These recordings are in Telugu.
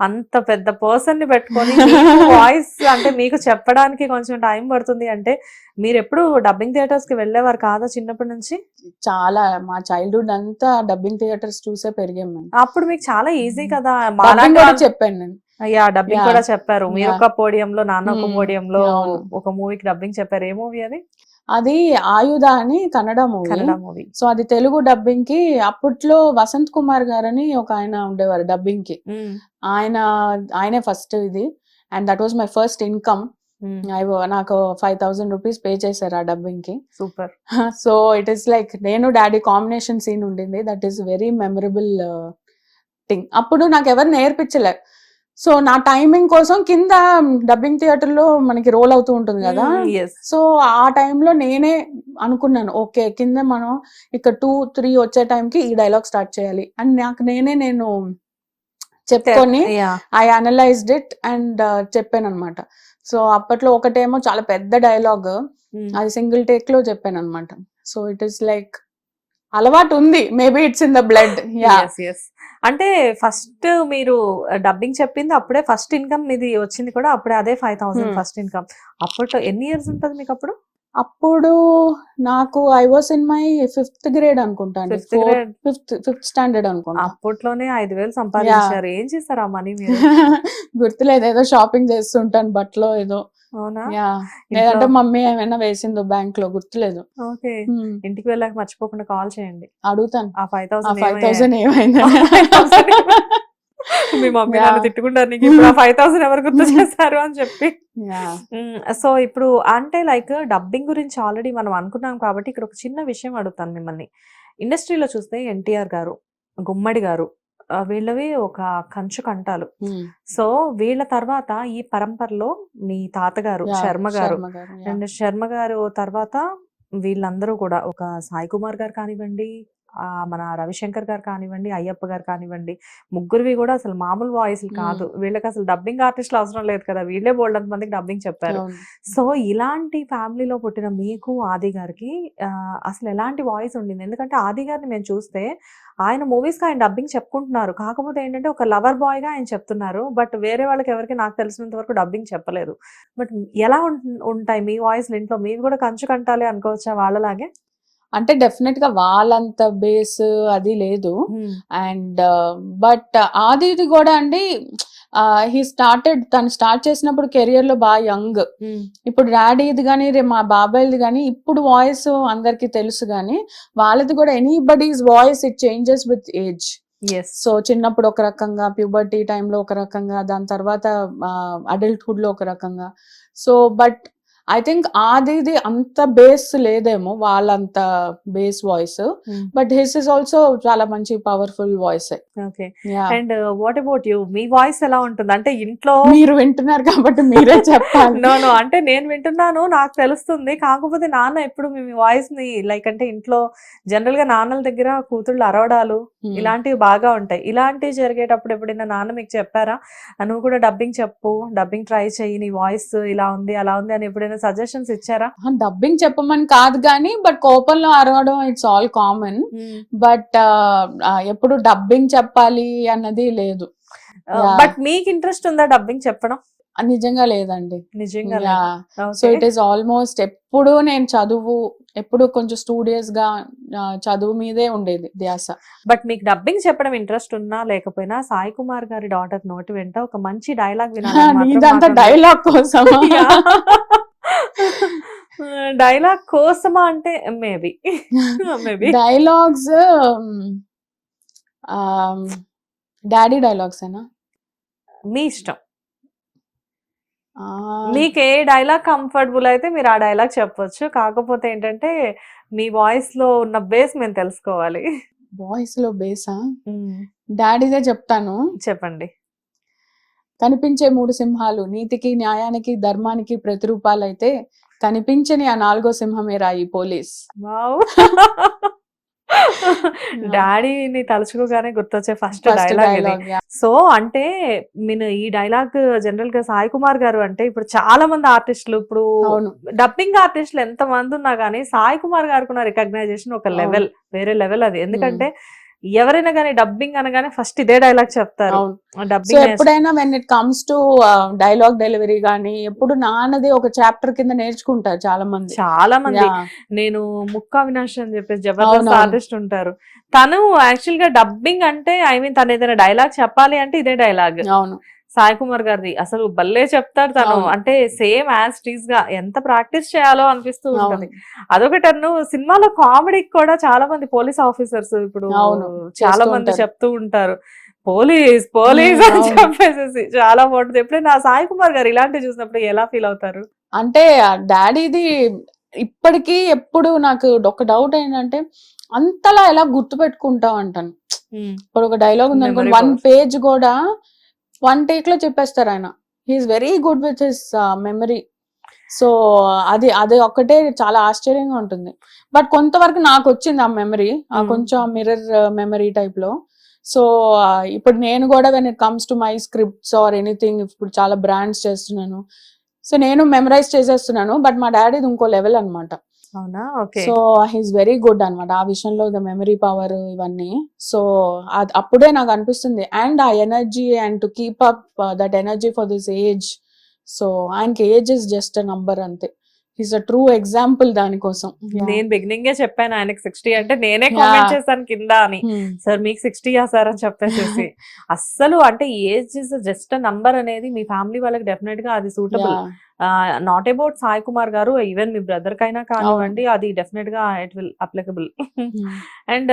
అంత పెద్ద పర్సన్ని పెట్టుకొని వాయిస్ అంటే మీకు చెప్పడానికి కొంచెం టైం పడుతుంది అంటే మీరు ఎప్పుడు డబ్బింగ్ థియేటర్స్కి వెళ్ళేవారు కాదా చిన్నప్పటి నుంచి చాలా మా చైల్డ్హుడ్ అంతా డబ్బింగ్ థియేటర్స్ చూసే పెరిగాం మేము అప్పుడు మీకు చాలా ఈజీ కదా మాలాంటి కూడా వాళ్ళు- చెప్పాను నేను అయ్యా డబ్బింగ్. కూడా చెప్పారు మీరు Yeah. ఒక పోడియంలో నాన్న ఒక. పోడియంలో అవును. ఒక మూవీకి డబ్బింగ్ చెప్పారు ఏ మూవీ అది అది ఆయుధ అని కన్నడ మూవీ. సో అది తెలుగు డబ్బింగ్కి అప్పట్లో వసంత్ కుమార్ గారని ఒక ఆయన ఉండేవారు డబ్బింగ్కి ఆయన ఆయనే ఫస్ట్ ఇది. And that was my first income. నాకు ఫైవ్ థౌసండ్ రూపీస్ పే చేశారు ఆ డబ్బింగ్కి super. So it is like నేను డాడీ కాంబినేషన్ సీన్ ఉండింది. That is very memorable thing. అప్పుడు నాకు ఎవరు నేర్పించలే. సో నా టైమింగ్ కోసం కింద డబ్బింగ్ థియేటర్లో మనకి రోల్ అవుతూ ఉంటుంది కదా? ఎస్ సో ఆ టైంలో నేనే అనుకున్నాను ఓకే కింద మనం ఇక్కడ టూ త్రీ వచ్చే టైంకి ఈ డైలాగ్ స్టార్ట్ చేయాలి. అండ్ నాకు నేనే నేను చెప్పుకొని ఐ అనలైజ్డ్ ఇట్ అండ్ చెప్పాను అనమాట సో అప్పట్లో ఒకటేమో చాలా పెద్ద డైలాగ్ అది సింగిల్ టేక్లో చెప్పాను అనమాట సో ఇట్ ఈస్ లైక్ అలవాటు ఉంది maybe it's in the blood అంటే ఫస్ట్ మీరు డబ్బింగ్ చెప్పింది అప్పుడే ఫస్ట్ ఇన్కమ్ ఇది వచ్చింది కూడా అప్పుడే అదే ఫైవ్ థౌసండ్. ఫస్ట్ ఇన్కమ్ అప్పట్లో ఎన్ని ఇయర్స్ ఉంటుంది మీకు అప్పుడు? అప్పుడు నాకు I was in my fifth grade అనుకుంటాను fifth grade fifth fifth standard అనుకుంటా. అప్పట్లోనే ఐదు వేలు సంపాదించారు. ఏం చేస్తారు ఆ మనీ గుర్తులేదు. ఏదో షాపింగ్ చేస్తుంటాను బట్టలో ఏదో. అవునా? లేదంటే మమ్మీ ఏమైనా వేసిందో బ్యాంక్లో గుర్తులేదు. ఓకే. ఇంటికి వెళ్ళాక మర్చిపోకుండా కాల్ చేయండి. అడుగుతాను. ఆ ఫైవ్ థౌసండ్ ఫైవ్ థౌసండ్ ఏమైంది? మీ మమ్మీ. నన్ను తిట్టుకుంటారు నీకు ఇప్పుడు ఫైవ్ థౌసండ్ ఎవరు గుర్తు చేస్తారు అని చెప్పి. సో ఇప్పుడు అంటే లైక్ డబ్బింగ్ గురించి ఆల్రెడీ మనం అనుకున్నాం కాబట్టి ఇక్కడ ఒక చిన్న విషయం అడుగుతాను మిమ్మల్ని. ఇండస్ట్రీలో చూస్తే ఎన్టీఆర్ గారు గుమ్మడి గారు వీళ్ళవి ఒక కంచు కంటాలు. సో వీళ్ళ తర్వాత ఈ పరంపరలో మీ తాతగారు శర్మ గారు అండ్ శర్మ గారు తర్వాత వీళ్ళందరూ కూడా ఒక సాయి కుమార్ గారు కానివ్వండి మన రవిశంకర్ గారు కానివ్వండి అయ్యప్ప గారు కానివ్వండి ముగ్గురివి కూడా అసలు మామూలు వాయిస్ కాదు. వీళ్ళకి అసలు డబ్బింగ్ ఆర్టిస్టులు అవసరం లేదు కదా. వీళ్ళే బోల్డ్ మందికి డబ్బింగ్ చెప్పారు. సో ఇలాంటి ఫ్యామిలీలో పుట్టిన మీకు ఆది గారికి ఆ, అసలు ఎలాంటి వాయిస్ ఉండింది? ఎందుకంటే ఆది గారిని మేము చూస్తే ఆయన మూవీస్కి ఆయన డబ్బింగ్ చెప్పుకుంటున్నారు. కాకపోతే ఏంటంటే ఒక లవర్ బాయ్గా ఆయన చెప్తున్నారు. బట్ వేరే వాళ్ళకి ఎవరికి నాకు తెలిసినంత వరకు డబ్బింగ్ చెప్పలేదు. బట్ ఎలా ఉంటాయి మీ వాయిస్ ఇంట్లో? మీవి కూడా కంచు కంటాలి అనుకోవచ్చా వాళ్ళలాగే? అంటే డెఫినెట్గా వాళ్ళంత బేస్ అది లేదు. అండ్ బట్ ఆదిది కూడా అండి హీ స్టార్టెడ్ తను స్టార్ట్ చేసినప్పుడు కెరియర్లో బాగా యంగ్ ఇప్పుడు డాడీది కానీ రే మా బాబాయ్ది కానీ ఇప్పుడు వాయిస్ అందరికి తెలుసు కానీ వాళ్ళది కూడా anybody's voice it changes with age so చిన్నప్పుడు ఒక రకంగా ప్యూబర్టీ టైంలో ఒక రకంగా దాని తర్వాత అడల్ట్హుడ్లో ఒక రకంగా. సో బట్ ఐ థింక్ ఆదిది అంత బేస్ లేదేమో వాళ్ళంత base voice but his is also చాలా మంచి powerful voice okay and what about you me voice ఎలా ఉంటుంది? అంటే ఇంట్లో మీరు వింటున్నారు కాబట్టి మీరే చెప్పాలి. నో నో అంటే నేను వింటున్నాను నాకు తెలుస్తుంది. కాకపోతే నాన్న ఎప్పుడు మీ వాయిస్ని లైక్ అంటే ఇంట్లో జనరల్గా నాన్నల దగ్గర కూతుళ్ళు అరవడాలు Hmm. ఇలాంటివి బాగా ఉంటాయి. ఇలాంటివి జరిగేటప్పుడు ఎప్పుడైనా నాన్న మీకు చెప్పారా? "ఆ, నువ్వు కూడా డబ్బింగ్ చెప్పు డబ్బింగ్ ట్రై చెయ్యి నీ వాయిస్ ఇలా ఉంది అలా ఉంది అని ఎప్పుడైనా సజెషన్స్ ఇచ్చారా? డబ్బింగ్ చెప్పమని కాదు కానీ బట్ కోపంలో అరవడం ఇట్స్ ఆల్ కామన్ బట్ ఎప్పుడు డబ్బింగ్ చెప్పాలి అన్నది లేదు. బట్ మీకు ఇంట్రెస్ట్ ఉందా డబ్బింగ్ చెప్పడం? నిజంగా లేదండి. నిజంగా సో ఇట్ ఈస్ ఆల్మోస్ట్ ఎప్పుడు నేను చదువు ఎప్పుడు కొంచెం స్టూడియస్గా చదువు మీదే ఉండేది ధ్యాస. బట్ మీకు డబ్బింగ్ చెప్పడం ఇంట్రెస్ట్ ఉన్నా లేకపోయినా సాయి కుమార్ గారి డాటర్ నోటి వెంట ఒక మంచి డైలాగ్ ఇదంతా డైలాగ్ కోసం డైలాగ్ కోసమా అంటే maybe maybe dialogues daddy dialogues ఏనా? మీ ఇష్టం. మీకు ఏ డైలాగ్ కంఫర్టబుల్ అయితే మీరు ఆ డైలాగ్ చెప్పొచ్చు. కాకపోతే ఏంటంటే మీ వాయిస్లో ఉన్న బేస్ మేము తెలుసుకోవాలి. వాయిస్లో బేసా డాడీదే చెప్తాను. చెప్పండి. కనిపించే మూడు సింహాలు నీతికి న్యాయానికి ధర్మానికి ప్రతిరూపాలైతే కనిపించని ఆ నాలుగో సింహమే రాయి పోలీస్. డాడీని తలుచుకోగానే గుర్తొచ్చే ఫస్ట్ డైలాగ్ ఇది. సో అంటే నేను ఈ డైలాగ్ జనరల్గా సాయి కుమార్ గారు అంటే ఇప్పుడు చాలా మంది ఆర్టిస్టులు ఇప్పుడు డబ్బింగ్ ఆర్టిస్టులు ఎంత మంది ఉన్నా కానీ సాయి కుమార్ గారికి ఉన్న రికగ్నైజేషన్ ఒక. లెవెల్ వేరే లెవెల్ అది. ఎందుకంటే ఎవరైనా కానీ డబ్బింగ్ అనగానే ఫస్ట్ ఇదే డైలాగ్ చెప్తారు. సో డబ్బింగ్ ఎప్పుడైనా when it comes to dialogue delivery గానీ ఎప్పుడు నాన్నది ఒక చాప్టర్ కింద నేర్చుకుంటారు చాలా మంది చాలా మంది. నేను ముక్క అవినాష్ అని చెప్పేసి జబర్దస్త్. ఆర్టిస్ట్ ఉంటారు. తను యాక్చువల్గా డబ్బింగ్ అంటే ఐ మీన్ తను ఏదైనా డైలాగ్ చెప్పాలి అంటే ఇదే డైలాగ్ అవును. సాయి కుమార్ గారిది. అసలు భలే చెప్తాడు తను. అంటే సేమ్ యాజ్ టీజ్గా ఎంత ప్రాక్టీస్ చేయాలో అనిపిస్తూ ఉంటుంది. అదొకటి సినిమాలో కామెడీకి కూడా చాలా మంది పోలీస్ ఆఫీసర్స్ ఇప్పుడు చాలా మంది. చెప్తూ ఉంటారు. పోలీస్ పోలీస్ అని. చెప్పేసి చాలా బాగుంటుంది. ఎప్పుడైనా సాయి కుమార్ గారు ఇలాంటివి చూసినప్పుడు ఎలా ఫీల్ అవుతారు? అంటే డాడీది ఇప్పటికీ ఎప్పుడు నాకు ఒక డౌట్ ఏంటంటే అంతలా ఎలా గుర్తు పెట్టుకుంటావు అంటాను ఇప్పుడు ఒక డైలాగ్ ఉంది అనుకోండి వన్. పేజ్ కూడా వన్ టేక్లో చెప్పేస్తారు ఆయన. He's very good with his memory so అది అది ఒక్కటే చాలా ఆశ్చర్యంగా ఉంటుంది. బట్ కొంతవరకు నాకు వచ్చింది ఆ మెమరీ Hmm. కొంచెం మిర్రర్ మెమరీ టైప్లో. సో ఇప్పుడు నేను కూడా when it comes to my scripts or anything ఇప్పుడు చాలా బ్రాండ్స్ చేస్తున్నాను. సో నేను మెమరైజ్ చేసేస్తున్నాను బట్ మా డాడీది ఇంకో level okay so he's very good అన్నమాట. ఆ విషయంలో ద మెమరీ పవర్ ఇవన్నీ. సో అప్పుడే నాకు అనిపిస్తుంది. అండ్ ఆ energy and to keep up that energy for this age so ఆయనకి ఏజ్ ఇస్ జస్ట్ నంబర్ అంతే. హీస్ అ ట్రూ ఎగ్జాంపుల్ దానికోసం. నేను బిగినింగ్ చెప్పాను ఆయనకి సిక్స్టీ అంటే నేనే కామెంట్. చేశాను కింద అని. Hmm. సార్ మీకు సిక్స్టీ సార్ అని చెప్పేసి అస్సలు అంటే ఏజ్ ఇస్ జస్ట్ నంబర్ అనేది మీ ఫ్యామిలీ వాళ్ళకి డెఫినెట్గా అది suitable. Not about Sai Kumar garu even me brother కైనా కానివ్వండి అది డెఫినెట్గా ఇట్ విల్ అప్లికబుల్. అండ్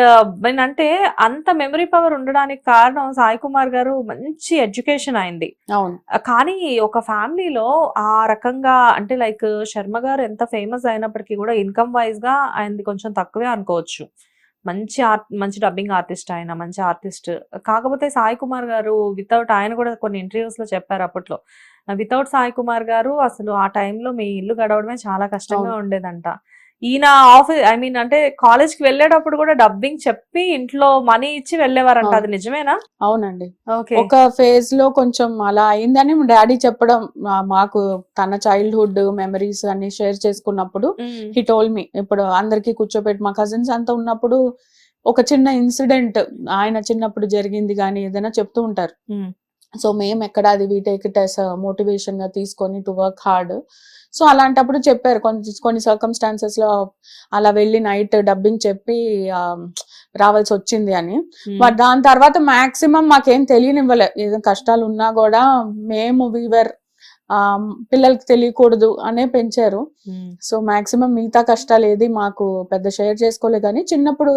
అంటే అంత మెమరీ పవర్ ఉండడానికి కారణం సాయి కుమార్ గారు మంచి ఎడ్యుకేషన్ అయింది. కానీ ఒక ఫ్యామిలీలో ఆ రకంగా అంటే లైక్ శర్మ గారు ఎంత ఫేమస్ అయినప్పటికీ కూడా ఇన్కమ్ వైజ్గా ఆయనది కొంచెం తక్కువే అనుకోవచ్చు. మంచి ఆర్ట్ మంచి డబ్బింగ్ ఆర్టిస్ట్ ఆయన మంచి ఆర్టిస్ట్ కాకపోతే సాయి కుమార్ గారు వితౌట్ ఆయన కూడా కొన్ని ఇంటర్వ్యూస్లో చెప్పారు అప్పట్లో. వితౌట్ సాయి కుమార్ గారు అసలు ఆ టైంలో మీ ఇల్లు గడవడమే చాలా కష్టంగా. ఉండేదంట. ఈయన ఆఫీస్ ఐ మీన్ అంటే కాలేజ్కి వెళ్ళేటప్పుడు కూడా డబ్బింగ్ చెప్పి ఇంట్లో మనీ ఇచ్చి వెళ్ళేవారంట. అది నిజమేనా? అవునండి. ఒక ఫేజ్లో కొంచెం అలా అయిందని డాడీ చెప్పడం మాకు తన చైల్డ్హుడ్ మెమరీస్ అన్ని షేర్ చేసుకున్నప్పుడు హీ టోల్ మీ ఇప్పుడు అందరికి కూర్చోబెట్టి మా కజిన్స్ అంతా ఉన్నప్పుడు ఒక చిన్న ఇన్సిడెంట్ ఆయన చిన్నప్పుడు జరిగింది కానీ ఏదైనా చెప్తూ ఉంటారు. సో మేము ఎక్కడ అది వీ టేక్ ఇట్ యాస్ మోటివేషన్గా తీసుకొని టు వర్క్ హార్డ్ సో అలాంటప్పుడు చెప్పారు. కొన్ని కొన్ని సర్కమ్స్టాన్సెస్లో అలా వెళ్ళి నైట్ డబ్బింగ్ చెప్పి ఆ, రావాల్సి వచ్చింది అని. బట్ దాని తర్వాత మాక్సిమం మాకేం తెలియనివ్వలే. ఏదో కష్టాలు ఉన్నా కూడా మేము వీవర్ పిల్లలకి తెలియకూడదు అనే పెంచారు. సో మాక్సిమం మిగతా కష్టాలు ఏది మాకు పెద్ద షేర్ చేసుకోలే కానీ చిన్నప్పుడు